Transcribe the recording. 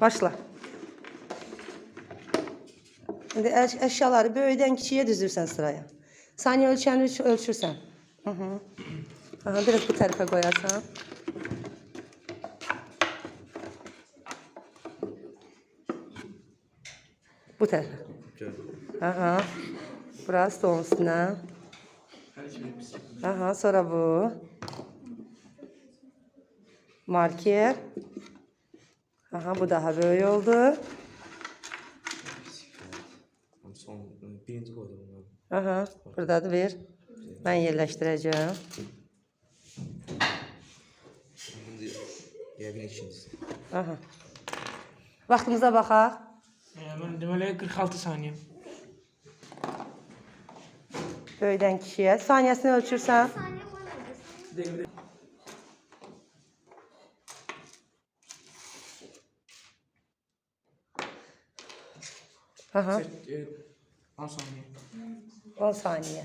Başla. Şimdi əş- əşyaları böyüdən kiçiyə düzürsən sıraya. Saniyə ölçəni ölç ölçürsən. Hı -hı. Aha, biraz bu tərəfə qoyarsan. Bu tərəfə. Aha. Burası stolun üstünə. Aha, sonra bu. Marker. Aha, bu daha böyük oldu. Son birinci koydum bunu. Aha, buradadır ver. Mən yerləşdirəcəm. Şimdi yəqin ikincisi. Aha. Vaxtımıza baxaq. Hemen deməli 46 saniye. Böyüdən kişiyə. Saniyəsini ölçürsən. Aha, e, 10 saniye. 10 saniyə.